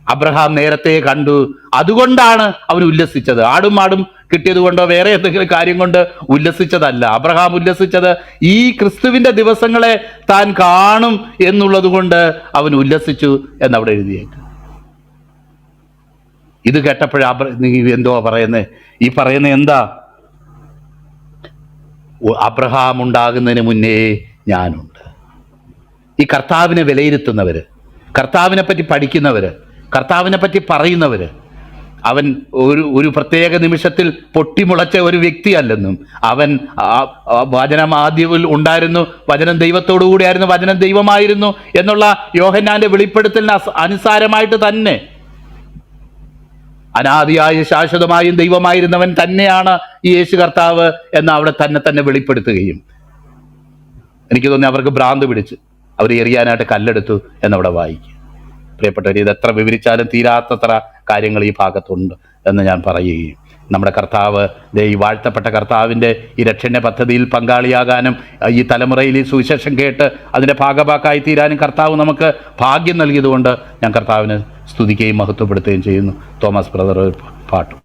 അബ്രഹാം നേരത്തെ കണ്ടു. അതുകൊണ്ടാണ് അവൻ ഉല്ലസിച്ചത്. ആടും ആടും കിട്ടിയത് കൊണ്ടോ വേറെ എന്തെങ്കിലും കാര്യം കൊണ്ട് ഉല്ലസിച്ചതല്ല. അബ്രഹാം ഉല്ലസിച്ചത് ഈ ക്രിസ്തുവിന്റെ ദിവസങ്ങളെ താൻ കാണും എന്നുള്ളത് കൊണ്ട് അവൻ ഉല്ലസിച്ചു എന്നവിടെ എഴുതിയേക്ക്. ഇത് കേട്ടപ്പോഴ എന്തോ പറയുന്നത് ഈ പറയുന്ന എന്താ? അബ്രഹാം ഉണ്ടാകുന്നതിന് മുന്നേ ഞാനുണ്ട്. ഈ കർത്താവിനെ വിലയിരുത്തുന്നവര് കർത്താവിനെ പറ്റി പഠിക്കുന്നവര് കർത്താവിനെ പറ്റി പറയുന്നവര് അവൻ ഒരു ഒരു പ്രത്യേക നിമിഷത്തിൽ പൊട്ടിമുളച്ച ഒരു വ്യക്തിയല്ലെന്നും അവൻ ആ- വചനം ആദ്യവിൽ ഉണ്ടായിരുന്നു വചനം ദൈവത്തോടു കൂടിയായിരുന്നു വചനം ദൈവമായിരുന്നു എന്നുള്ള യോഹന്നാന്റെ വെളിപ്പെടുത്തലിന് അനുസാരമായിട്ട് തന്നെ. അനാദിയായ ശാശ്വതമായും ദൈവമായിരുന്നവൻ തന്നെയാണ് ഈ യേശു കർത്താവ് എന്ന് അവിടെ തന്നെ തന്നെ വെളിപ്പെടുത്തുകയും. എനിക്ക് തോന്നി അവർക്ക് ഭ്രാന്ത് പിടിച്ച് അവർ എറിയാനായിട്ട് കല്ലെടുത്തു എന്നവിടെ വായിക്കും. പ്രിയപ്പെട്ടവർ ഇത് എത്ര വിവരിച്ചാലും തീരാത്തത്ര കാര്യങ്ങൾ ഈ ഭാഗത്തുണ്ട് എന്ന് ഞാൻ പറയുകയും. നമ്മുടെ കർത്താവ് ഈ വാഴ്ത്തപ്പെട്ട കർത്താവിന്റെ ഈ രക്ഷണ പദ്ധതിയിൽ പങ്കാളിയാകാനും ഈ തലമുറയിൽ ഈ സുവിശേഷം കേട്ട് അതിന്റെ ഭാഗഭാക്കായി തീരാനും കർത്താവ് നമുക്ക് ഭാഗ്യം നൽകിയതുകൊണ്ട് ഞാൻ കർത്താവിനെ സ്തുതിക്കുകയും മഹത്വപ്പെടുത്തുകയും ചെയ്യുന്നു. തോമസ് ബ്രദർ പാട്ടും.